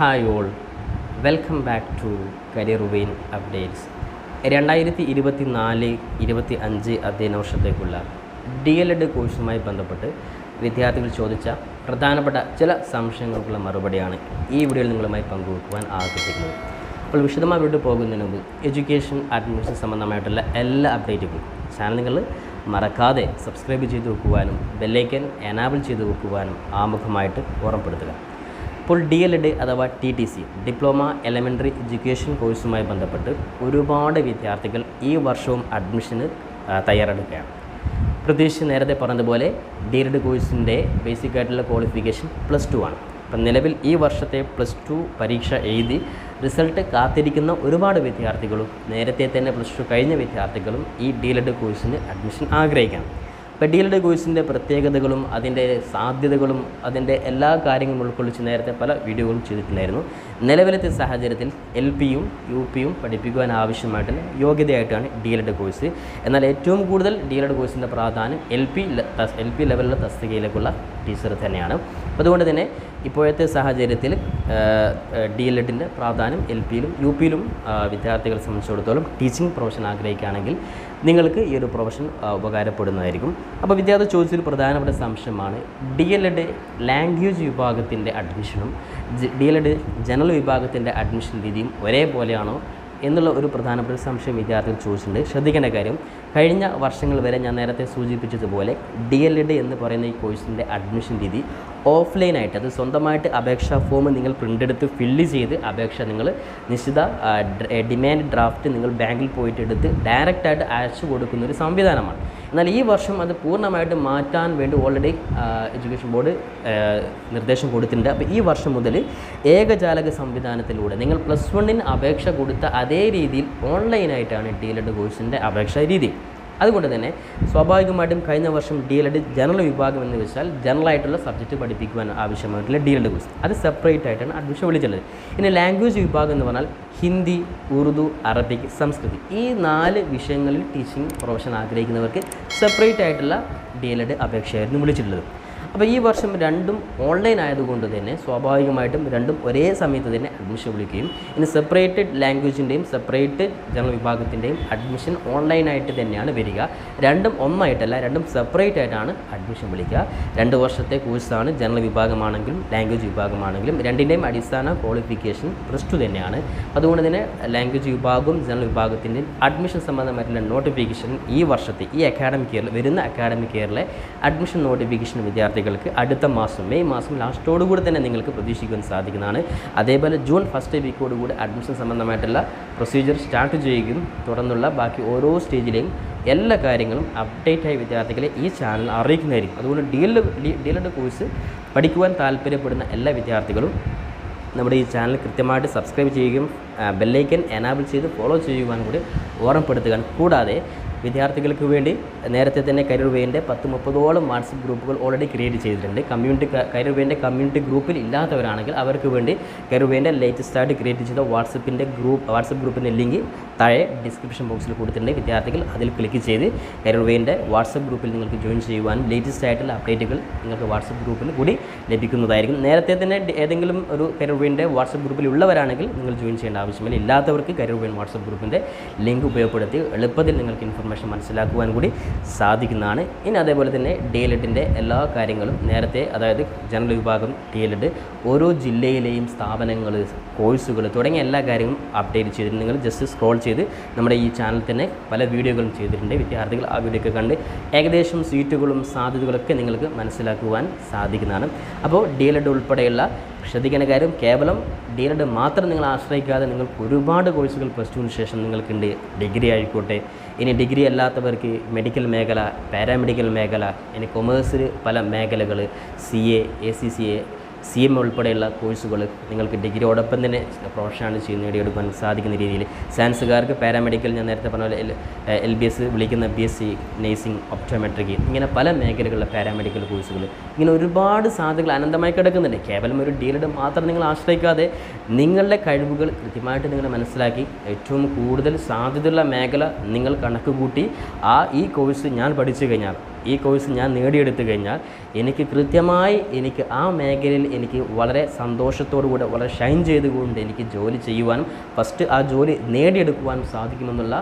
Hi all. Welcome back to career vein updates. രണ്ടായിരത്തി ഇരുപത്തി നാല് ഇരുപത്തി അഞ്ച് അധ്യയന വർഷത്തേക്കുള്ള ഡി എൽ എഡ് കോഴ്സുമായി ബന്ധപ്പെട്ട് വിദ്യാർത്ഥികൾ ചോദിച്ച പ്രധാനപ്പെട്ട ചില സംശയങ്ങൾക്കുള്ള മറുപടിയാണ് ഈ വീഡിയോയിൽ നിങ്ങളുമായി പങ്കുവെക്കുവാൻ ആഗ്രഹിക്കുന്നത്. അപ്പോൾ വിശദമായി വീട്ടിൽ പോകുന്നതിന് മുമ്പ് എഡ്യൂക്കേഷൻ അഡ്മിഷൻ സംബന്ധമായിട്ടുള്ള എല്ലാ അപ്ഡേറ്റുകളും ചാനൽ നിങ്ങൾ മറക്കാതെ സബ്സ്ക്രൈബ് ചെയ്ത് വെക്കുവാനും ബെല്ലൈക്കൻ എനാബിൾ ചെയ്ത് വെക്കുവാനും ആമുഖമായിട്ട് ഓർമ്മപ്പെടുത്തുക. ഇപ്പോൾ ഡി എൽ എഡ് അഥവാ T T C diploma elementary education കോഴ്സുമായി ബന്ധപ്പെട്ട് ഒരുപാട് വിദ്യാർത്ഥികൾ ഈ വർഷവും അഡ്മിഷന് തയ്യാറെടുക്കുകയാണ്. പ്രത്യേകിച്ച് നേരത്തെ പറഞ്ഞതുപോലെ ഡി എൽ എഡ് കോഴ്സിന്റെ ബേസിക് ആയിട്ടുള്ള ക്വാളിഫിക്കേഷൻ പ്ലസ് ടു ആണ്. അപ്പം നിലവിൽ ഈ വർഷത്തെ പ്ലസ് ടു പരീക്ഷ എഴുതി റിസൾട്ട് കാത്തിരിക്കുന്ന ഒരുപാട് വിദ്യാർത്ഥികളും നേരത്തെ തന്നെ പ്ലസ് ടു കഴിഞ്ഞ വിദ്യാർത്ഥികളും ഈ ഡി എൽ എഡ് കോഴ്സിന് അഡ്മിഷൻ ആഗ്രഹിക്കണം ഇപ്പോൾ ഡി കോഴ്സിന്റെ പ്രത്യേകതകളും അതിന്റെ സാധ്യതകളും അതിന്റെ എല്ലാ കാര്യങ്ങളും ഉൾക്കൊള്ളിച്ച് നേരത്തെ പല വീഡിയോകളും ചെയ്തിട്ടുണ്ടായിരുന്നു. നിലവിലത്തെ സാഹചര്യത്തിൽ എൽ പിയും യു പിയും പഠിപ്പിക്കുവാൻ ആവശ്യമായിട്ടുള്ള യോഗ്യതയായിട്ടാണ് ഡി എൽഡ് കോഴ്സ്. എന്നാൽ ഏറ്റവും കൂടുതൽ ഡി എൽഡ് കോഴ്സിന്റെ പ്രാധാന്യം എൽ പി എൽ പി ലെവലിലെ തസ്തികയിലേക്കുള്ള ടീച്ചർ തന്നെയാണ്. അതുകൊണ്ട് തന്നെ ഇപ്പോഴത്തെ സാഹചര്യത്തിൽ ഡി എൽ എഡിന്റെ പ്രാധാന്യം എൽ പിയിലും യു പിയിലും വിദ്യാർത്ഥികളെ സംബന്ധിച്ചിടത്തോളം ടീച്ചിങ് പ്രൊഫഷൻ ആഗ്രഹിക്കുകയാണെങ്കിൽ നിങ്ങൾക്ക് ഈ ഒരു പ്രൊഫഷൻ ഉപകാരപ്പെടുന്നതായിരിക്കും. അപ്പോൾ വിദ്യാർത്ഥി ചോദിച്ചൊരു പ്രധാനപ്പെട്ട സംശയമാണ്. ഡി എൽ എഡ് ലാംഗ്വേജ് വിഭാഗത്തിന്റെ അഡ്മിഷനും ഡി എൽ എഡ് ജനറൽ വിഭാഗത്തിന്റെ അഡ്മിഷൻ രീതിയും ഒരേപോലെയാണോ? എന്നുള്ള ഒരു പ്രധാനപ്പെട്ട സംശയം വിദ്യാർത്ഥികൾ ചോദിച്ചിട്ടുണ്ട്. ശ്രദ്ധിക്കേണ്ട കാര്യം കഴിഞ്ഞ വർഷങ്ങൾ വരെ ഞാൻ നേരത്തെ സൂചിപ്പിച്ചതുപോലെ ഡി എൽ എഡ് എന്ന് പറയുന്ന ഈ കോഴ്സിന്റെ അഡ്മിഷൻ രീതി ഓഫ്ലൈനായിട്ട് അത് സ്വന്തമായിട്ട് അപേക്ഷാ ഫോം നിങ്ങൾ പ്രിന്റ് എടുത്ത് ഫില്ല് ചെയ്ത് അപേക്ഷ നിങ്ങൾ നിശ്ചിത ഡിമാൻഡ് ഡ്രാഫ്റ്റ് നിങ്ങൾ ബാങ്കിൽ പോയിട്ട് എടുത്ത് ഡയറക്റ്റായിട്ട് അയച്ചു കൊടുക്കുന്ന ഒരു സംവിധാനമാണ്. എന്നാൽ ഈ വർഷം അത് പൂർണമായിട്ട് മാറ്റാൻ വേണ്ടി ഓൾറെഡി എഡ്യൂക്കേഷൻ ബോർഡ് നിർദ്ദേശം കൊടുത്തിട്ടുണ്ട്. അപ്പോൾ ഈ വർഷം മുതൽ ഏകജാലക സംവിധാനത്തിലൂടെ നിങ്ങൾ പ്ലസ് വണ്ണിന് അപേക്ഷ കൊടുത്ത അതേ രീതിയിൽ ഓൺലൈനായിട്ടാണ് ഡി എൽ കോഴ്സിന്റെ അപേക്ഷാ രീതി. അതുകൊണ്ട് തന്നെ സ്വാഭാവികമായിട്ടും കഴിഞ്ഞ വർഷം ഡി എൽ എഡ് ജനറൽ വിഭാഗം എന്ന് വെച്ചാൽ ജനറൽ ആയിട്ടുള്ള സബ്ജക്റ്റ് പഠിപ്പിക്കുവാൻ ആവശ്യമായിട്ടുള്ള ഡി എൽ എഡ് കോഴ്സ് അത് സെപ്പറേറ്റ് ആയിട്ടാണ് അഡ്മിഷൻ വിളിച്ചുള്ളത് ഇനി ലാംഗ്വേജ് വിഭാഗം എന്ന് പറഞ്ഞാൽ ഹിന്ദി ഉറുദു അറബിക് സംസ്കൃതി. ഈ നാല് വിഷയങ്ങളിൽ ടീച്ചിങ് പ്രൊഫഷൻ ആഗ്രഹിക്കുന്നവർക്ക് സെപ്പറേറ്റ് ആയിട്ടുള്ള ഡി എൽ എഡ് അപേക്ഷയായിരുന്നു വിളിച്ചിട്ടുള്ളത്. അപ്പോൾ ഈ വർഷം രണ്ടും ഓൺലൈൻ ആയതുകൊണ്ട് തന്നെ സ്വാഭാവികമായിട്ടും രണ്ടും ഒരേ സമയത്ത് തന്നെ അഡ്മിഷൻ വിളിക്കുകയും ഇനി സെപ്പറേറ്റഡ് ലാംഗ്വേജിന്റെയും സെപ്പറേറ്റ് ജനറൽ വിഭാഗത്തിന്റെയും അഡ്മിഷൻ ഓൺലൈനായിട്ട് തന്നെയാണ് വരിക. രണ്ടും ഒന്നായിട്ടല്ല രണ്ടും സെപ്പറേറ്റ് ആയിട്ടാണ് അഡ്മിഷൻ വിളിക്കുക. രണ്ട് വർഷത്തെ കോഴ്സാണ് ജനറൽ വിഭാഗമാണെങ്കിലും ലാംഗ്വേജ് വിഭാഗമാണെങ്കിലും രണ്ടിന്റെയും അടിസ്ഥാന ക്വാളിഫിക്കേഷൻ പ്ലസ് ടു തന്നെയാണ്. അതുകൊണ്ട് തന്നെ ലാംഗ്വേജ് വിഭാഗവും ജനറൽ വിഭാഗത്തിന്റെയും അഡ്മിഷൻ സംബന്ധമായിട്ടുള്ള നോട്ടിഫിക്കേഷൻ ഈ വർഷത്തെ ഈ അക്കാഡമിക് ഇയറിൽ വരുന്ന അക്കാഡമിക് ഇയറിലെ അഡ്മിഷൻ നോട്ടിഫിക്കേഷൻ വിദ്യാർത്ഥികൾക്ക് അടുത്ത മാസം മെയ് മാസം ലാസ്റ്റോടുകൂടി തന്നെ നിങ്ങൾക്ക് പ്രതീക്ഷിക്കുവാൻ സാധിക്കുന്നതാണ്. അതേപോലെ ജൂൺ ഫസ്റ്റ് വീക്കോടുകൂടി അഡ്മിഷൻ സംബന്ധമായിട്ടുള്ള പ്രൊസീജിയർ സ്റ്റാർട്ട് ചെയ്യുകയും തുടർന്നുള്ള ബാക്കി ഓരോ സ്റ്റേജിലെയും എല്ലാ കാര്യങ്ങളും അപ്ഡേറ്റ് വിദ്യാർത്ഥികളെ ഈ ചാനൽ അറിയിക്കുന്നതായിരിക്കും. അതുകൊണ്ട് ഡി എൽ ഡി കോഴ്സ് പഠിക്കുവാൻ താല്പര്യപ്പെടുന്ന എല്ലാ വിദ്യാർത്ഥികളും നമ്മുടെ ഈ ചാനൽ കൃത്യമായിട്ട് സബ്സ്ക്രൈബ് ചെയ്യുകയും ബെല്ലൈക്കൻ എനാബിൾ ചെയ്ത് ഫോളോ ചെയ്യുവാൻ കൂടി ഓർമ്മപ്പെടുത്തുക കൂടാതെ വിദ്യാർത്ഥികൾക്ക് വേണ്ടി നേരത്തെ തന്നെ കരിയർ വേന്റെ പത്ത് മുപ്പതോളം വാട്സപ്പ് ഗ്രൂപ്പുകൾ ഓൾറെഡി ക്രിയേറ്റ് ചെയ്തിട്ടുണ്ട്. കമ്മ്യൂണിറ്റി കരിയർ വേന്റെ കമ്മ്യൂണിറ്റി ഗ്രൂപ്പിൽ ഇല്ലാത്തവരാണെങ്കിൽ അവർക്ക് വേണ്ടി കരിയർ വേന്റെ ലേറ്റസ്റ്റ് ആയിട്ട് ക്രിയേറ്റ് ചെയ്ത വാട്സപ്പിന്റെ ഗ്രൂപ്പ് വാട്സപ്പ് ഗ്രൂപ്പിന്റെ ലിങ്ക് താഴെ ഡിസ്ക്രിപ്ഷൻ ബോക്സിൽ കൊടുത്തിട്ടുണ്ട്. വിദ്യാർത്ഥികൾ അതിൽ ക്ലിക്ക് ചെയ്ത് കരിയർ വേന്റെ വാട്സപ്പ് ഗ്രൂപ്പിൽ നിങ്ങൾക്ക് ജോയിൻ ചെയ്യുവാനും ലേറ്റസ്റ്റ് ആയിട്ടുള്ള അപ്ഡേറ്റുകൾ നിങ്ങൾക്ക് വാട്സപ്പ് ഗ്രൂപ്പിൽ കൂടി ലഭിക്കുന്നതായിരിക്കും. നേരത്തെ തന്നെ ഏതെങ്കിലും ഒരു കരിയർ വേന്റെ വാട്സപ്പ് ഗ്രൂപ്പിൽ ഉള്ളവരാണെങ്കിൽ നിങ്ങൾ ജോയിൻ ചെയ്യേണ്ട ആവശ്യമില്ല. ഇല്ലാത്തവർക്ക് കരിയർ വേൻ വാട്സപ്പ് ഗ്രൂപ്പിന്റെ ലിങ്ക് ഉപയോഗപ്പെടുത്തി എളുപ്പത്തിൽ നിങ്ങൾക്ക് ഇൻഫർമേഷൻ മനസ്സിലാക്കുവാൻ കൂടി സാധിക്കുന്നതാണ്. ഇനി അതേപോലെ തന്നെ ഡി എൽഡിന്റെ എല്ലാ കാര്യങ്ങളും നേരത്തെ അതായത് ജനറൽ വിഭാഗം ഡി എൽ എഡ് ഓരോ ജില്ലയിലെയും സ്ഥാപനങ്ങൾ കോഴ്സുകൾ തുടങ്ങിയ എല്ലാ കാര്യങ്ങളും അപ്ഡേറ്റ് ചെയ്തിട്ടുണ്ട് നിങ്ങൾ ജസ്റ്റ് സ്ക്രോൾ ചെയ്ത് നമ്മുടെ ഈ ചാനൽ തന്നെ പല വീഡിയോകളും ചെയ്തിട്ടുണ്ട്. വിദ്യാർത്ഥികൾ ആ വീഡിയോ ഒക്കെ കണ്ട് ഏകദേശം സീറ്റുകളും സാധ്യതകളൊക്കെ നിങ്ങൾക്ക് മനസ്സിലാക്കുവാൻ സാധിക്കുന്നതാണ്. അപ്പോൾ ഡി എൽ എഡ് ഉൾപ്പെടെയുള്ള ശ്രദ്ധിക്കേണ്ട കാര്യം കേവലം ഡി എൽ എഡ് മാത്രം നിങ്ങൾ ആശ്രയിക്കാതെ നിങ്ങൾക്ക് ഒരുപാട് കോഴ്സുകൾ പ്ലസ് ടുവിന് ശേഷം നിങ്ങൾക്കുണ്ട്. ഡിഗ്രി ആയിക്കോട്ടെ. ഇനി ഡിഗ്രി അല്ലാത്തവർക്ക് മെഡിക്കൽ മേഖല പാരാമെഡിക്കൽ മേഖല ഇനി കൊമേഴ്സിൽ പല മേഖലകൾ C A A C C A C M ഉൾപ്പെടെയുള്ള കോഴ്സുകൾ നിങ്ങൾക്ക് ഡിഗ്രിയോടൊപ്പം തന്നെ പ്രൊഫഷനാണ് ചെയ്ത് നേടിയെടുക്കാൻ സാധിക്കുന്ന രീതിയിൽ സയൻസുകാർക്ക് പാരാമെഡിക്കൽ ഞാൻ നേരത്തെ പറഞ്ഞ പോലെ എൽ ബി എസ് വിളിക്കുന്ന B S C nursing optometric ഇങ്ങനെ പല മേഖലകളിലെ പാരാമെഡിക്കൽ കോഴ്സുകൾ ഇങ്ങനെ ഒരുപാട് സാധ്യതകൾ അനന്തമായി കിടക്കുന്നുണ്ട്. കേവലം ഒരു ഡീലഡ് മാത്രം നിങ്ങൾ ആശ്രയിക്കാതെ നിങ്ങളുടെ കഴിവുകൾ കൃത്യമായിട്ട് നിങ്ങൾ മനസ്സിലാക്കി ഏറ്റവും കൂടുതൽ സാധ്യതയുള്ള മേഖല നിങ്ങൾ കണക്ക് കൂട്ടി ആ ഈ കോഴ്സ് ഞാൻ പഠിച്ചു കഴിഞ്ഞാൽ ഈ കോഴ്സ് ഞാൻ നേടിയെടുത്തു കഴിഞ്ഞാൽ എനിക്ക് കൃത്യമായി എനിക്ക് ആ മേഖലയിൽ എനിക്ക് വളരെ സന്തോഷത്തോടുകൂടെ വളരെ ഷൈൻ ചെയ്തുകൊണ്ട് എനിക്ക് ജോലി ചെയ്യുവാനും ഫസ്റ്റ് ആ ജോലി നേടിയെടുക്കുവാനും സാധിക്കുമെന്നുള്ള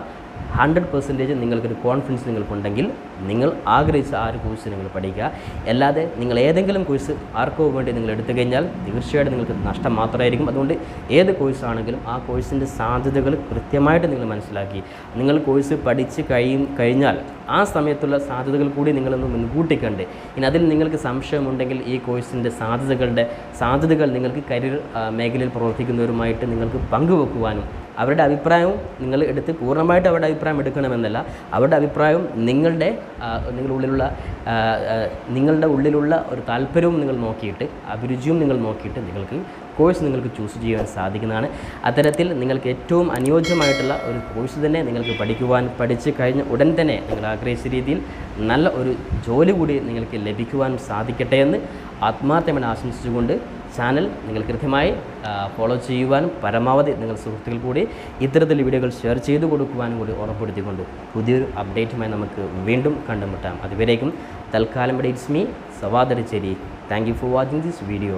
ഹൺഡ്രഡ് പെർസെന്റേജ് നിങ്ങൾക്കൊരു കോൺഫിഡൻസ് നിങ്ങൾക്കുണ്ടെങ്കിൽ നിങ്ങൾ ആഗ്രഹിച്ച ആ ഒരു കോഴ്സ് നിങ്ങൾ പഠിക്കുക. അല്ലാതെ നിങ്ങൾ ഏതെങ്കിലും കോഴ്സ് ആർക്കോ വേണ്ടി നിങ്ങൾ എടുത്തു കഴിഞ്ഞാൽ തീർച്ചയായിട്ടും നിങ്ങൾക്ക് നഷ്ടം മാത്രമായിരിക്കും. അതുകൊണ്ട് ഏത് കോഴ്സ് ആണെങ്കിലും ആ കോഴ്സിന്റെ സാധ്യതകൾ കൃത്യമായിട്ട് നിങ്ങൾ മനസ്സിലാക്കി. നിങ്ങൾ കോഴ്സ് പഠിച്ച് കഴിയും കഴിഞ്ഞാൽ ആ സമയത്തുള്ള സാധ്യതകൾ കൂടി നിങ്ങളൊന്ന് മുൻകൂട്ടി കണ്ട് ഇനി അതിൽ നിങ്ങൾക്ക് സംശയമുണ്ടെങ്കിൽ ഈ കോഴ്സിന്റെ സാധ്യതകളുടെ സാധ്യതകൾ നിങ്ങൾക്ക് കരിയർ മേഖലയിൽ പ്രവർത്തിക്കുന്നവരുമായിട്ട് നിങ്ങൾക്ക് പങ്കുവെക്കുവാനും അവരുടെ അഭിപ്രായവും നിങ്ങൾ എടുത്ത് പൂർണമായിട്ട് അവരുടെ അഭിപ്രായം എടുക്കണമെന്നല്ല. അവരുടെ അഭിപ്രായവും നിങ്ങളുടെ നിങ്ങളുടെ ഉള്ളിലുള്ള നിങ്ങളുടെ ഉള്ളിലുള്ള ഒരു താല്പര്യവും നിങ്ങൾ നോക്കിയിട്ട് അഭിരുചിയും നിങ്ങൾ നോക്കിയിട്ട് നിങ്ങൾക്ക് കോഴ്സ് നിങ്ങൾക്ക് ചൂസ് ചെയ്യാൻ സാധിക്കുന്നതാണ്. അത്തരത്തിൽ നിങ്ങൾക്ക് ഏറ്റവും അനുയോജ്യമായിട്ടുള്ള ഒരു കോഴ്സ് തന്നെ നിങ്ങൾക്ക് പഠിക്കുവാൻ പഠിച്ച് കഴിഞ്ഞ ഉടൻ തന്നെ നിങ്ങൾ ആഗ്രഹിച്ച രീതിയിൽ നല്ല ഒരു ജോലി കൂടി നിങ്ങൾക്ക് ലഭിക്കുവാൻ സാധിക്കട്ടെ എന്ന് ആത്മാർത്ഥമായി ആശംസിച്ചുകൊണ്ട് ചാനൽ നിങ്ങൾ കൃത്യമായി ഫോളോ ചെയ്യുവാനും പരമാവധി നിങ്ങൾ സുഹൃത്തുക്കൾ കൂടി ഇത്തരത്തിൽ വീഡിയോകൾ ഷെയർ ചെയ്തു കൊടുക്കുവാനും കൂടി ഉറപ്പെടുത്തിക്കൊണ്ട് പുതിയൊരു അപ്ഡേറ്റുമായി നമുക്ക് വീണ്ടും കണ്ടുമുട്ടാം. അതുവരേക്കും തൽക്കാലം ഇവിടെ it's me Savadaracheri thank you for watching this video